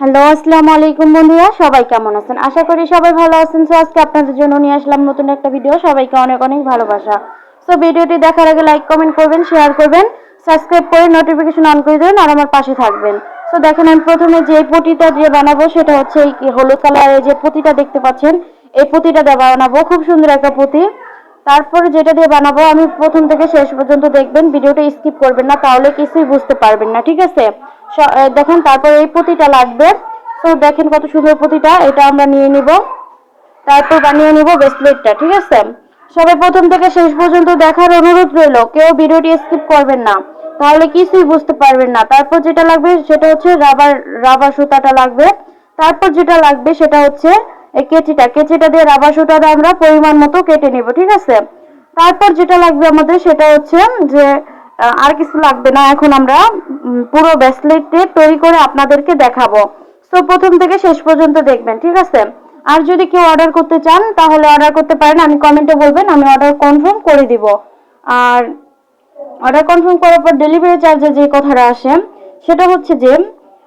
Hello, আসসালামু আলাইকুম বন্ধুরা, সবাই কেমন আছেন? আশা করি সবাই ভালো আছেন। সো আজকে আপনাদের জন্য নিয়ে আসলাম নতুন একটা ভিডিও, সবাইকে অনেক অনেক ভালোবাসা। সো ভিডিওটি দেখার আগে লাইক কমেন্ট করবেন শেয়ার করবেন সাবস্ক্রাইব করে নোটিফিকেশন অন করে দেবেন, আর আমার পাশে থাকবেন। সো দেখেন, আমি প্রথমে যে পুঁটিটা দিয়ে বানাবো, সেটা হচ্ছে এই হলুদ কালারের যে পুঁতিটা দেখতে পাচ্ছেন, এই পুঁতিটা দিয়ে বানাবো। খুব সুন্দর একটা পুঁতি। তারপরে যেটা দিয়ে বানাবো, আমি প্রথম থেকে শেষ পর্যন্ত দেখবেন, ভিডিওটা স্কিপ করবেন না, তাহলে কিছুই বুঝতে পারবেন না, ঠিক আছে? দেখেন, তারপর এই পুঁতিটা লাগবে। তো দেখেন কত সুন্দর পুঁতিটা, এটা আমরা নিয়ে নিব। তারপর বানিয়ে নিব ব্রেসলেটটা ঠিক আছে? সবাই প্রথম থেকে শেষ পর্যন্ত দেখার অনুরোধ রইল, কেউ ভিডিওটি স্কিপ করবেন না। তাহলে কিছুই বুঝতে পারবেন না। তারপর যেটা লাগবে, সেটা হচ্ছে রাবার রাবার সুতাটা লাগবে। তারপর যেটা লাগবে, সেটা হচ্ছে এই কেচিটা। কেচিটা দিয়ে রাবার সুতাটা আমরা পরিমাণ মতো কেটে নিব, ঠিক আছে? তারপর যেটা লাগবে আমাদের, সেটা হচ্ছে যে আর কিছু লাগবে না এখন আমরা পুরো ব্রেসলেটটি তৈরি করে আপনাদেরকে দেখাবো। তো প্রথম থেকে শেষ পর্যন্ত দেখবেন, ঠিক আছে? আর যদি কেউ অর্ডার করতে চান, তাহলে অর্ডার করতে পারেন। আমি কমেন্টে বলবেন, আমি অর্ডার কনফার্ম করে দিব। আর অর্ডার কনফার্ম করার পর ডেলিভারি চার্জে যে কথাটা আসে, সেটা হচ্ছে যে,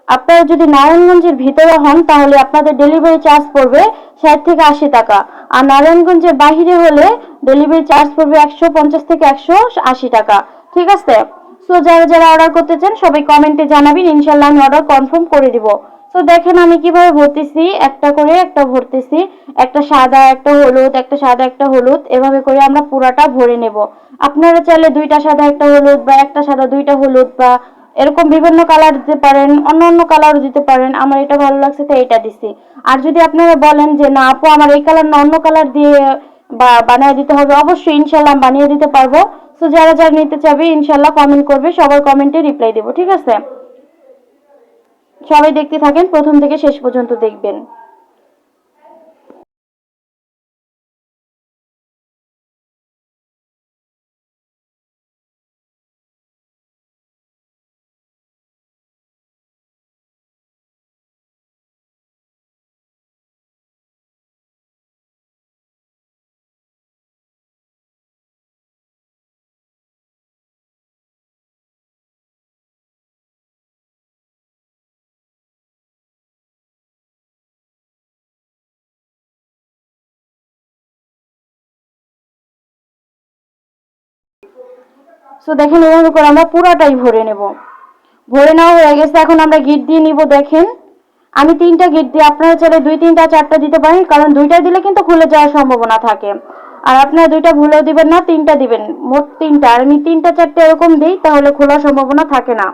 আপনারা যদি নারায়ণগঞ্জের ভিতরে হন, তাহলে আপনাদের ডেলিভারি চার্জ পড়বে ষাট থেকে আশি টাকা। আর নারায়ণগঞ্জের বাহিরে হলে ডেলিভারি চার্জ পড়বে একশো পঞ্চাশ থেকে একশো আশি টাকা, ঠিক আছে? সো যারা যারা অর্ডার করতে চান, সবাই কমেন্টে জানাবেন ইনশাল্লাহ আমি অর্ডার কনফার্ম করে দিব। তো দেখেন আমি কীভাবে ভরতেছি, একটা করে একটা ভরতেছি, একটা সাদা, একটা হলুদ, একটা সাদা, একটা হলুদ, এভাবে করে আমরা পুরাটা ভরে নেব। আপনারা চাইলে দুইটা সাদা, একটা হলুদ বা একটা সাদা, দুইটা হলুদ বা এরকম বিভিন্ন কালার দিতে পারেন, অন্য অন্য কালারও দিতে পারেন, আমার এটা ভালো লাগছে তাই এটা দিছি। আর যদি আপনারা বলেন যে, না, আপু, আমার এই কালার না, অন্য কালার দিয়ে বা বানিয়ে দিতে হবে, অবশ্যই ইনশাল্লাহ বানিয়ে দিতে পারব। তো যারা যারা নিতে চাবে ইনশাল্লাহ কমেন্ট করবে, সবার কমেন্টে রিপ্লাই দেবো, ঠিক আছে? সবাই দেখতে থাকেন, প্রথম থেকে শেষ পর্যন্ত দেখবেন। সো দেখেন এভাবে করে আমরা পুরাটাই ভরে নেব। ভরে নেওয়া হয়ে গেছে, এখন আমরা গিট দিয়ে নিব, দেখেন। আমি তিনটা গিট দিই আপনারা চাইলে দুই, তিনটা, চারটা দিতে পারেন, কারণ দুইটা দিলে কিন্তু খুলে যাওয়ার সম্ভাবনা থাকে। আর আপনারা দুইটা ভুলেও দিবেন না, তিনটা দিবেন। মোট তিনটা, আর আমি তিনটা, চারটে এরকম দিই, তাহলে খোলার সম্ভাবনা থাকে না।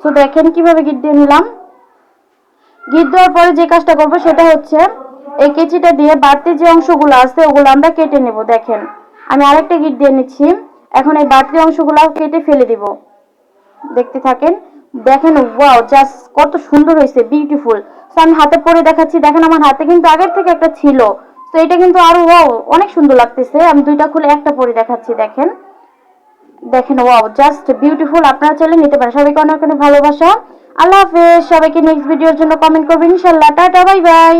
সো দেখেন কীভাবে গিট দিয়ে নিলাম। গিট দেওয়ার পরে যে কাজটা করব, সেটা হচ্ছে, এই কেচিটা দিয়ে বাড়তি যে অংশগুলো আছে, ওগুলো আমরা কেটে নেব, দেখেন। আমি আরেকটা গিট দিয়ে নিচ্ছি। এখন এই বাড়তি অংশগুলো কেটে ফেলে দিব। দেখতে থাকেন, দেখেন ওয়াও জাস্ট কত সুন্দর হয়েছে বিউটিফুল তো আমি হাতে পরে দেখাচ্ছি, দেখেন আমার হাতে কিন্তু আগের থেকে একটা ছিল। তো এটা কিন্তু আরও ওয়াও অনেক সুন্দর লাগতেছে। আমি দুইটা খুলে একটা পরে দেখাচ্ছি, দেখেন। দেখেন ওয়াও জাস্ট বিউটিফুল আপনারা চাইলে নিতে পারেন। সবাইকে অনেক অনেক ভালোবাসা। আল্লাহ হাফেজ। সবাইকে নেক্সট ভিডিওর জন্য কমেন্ট করবেন। ইনশাল্লাহ টাটা বাই বাই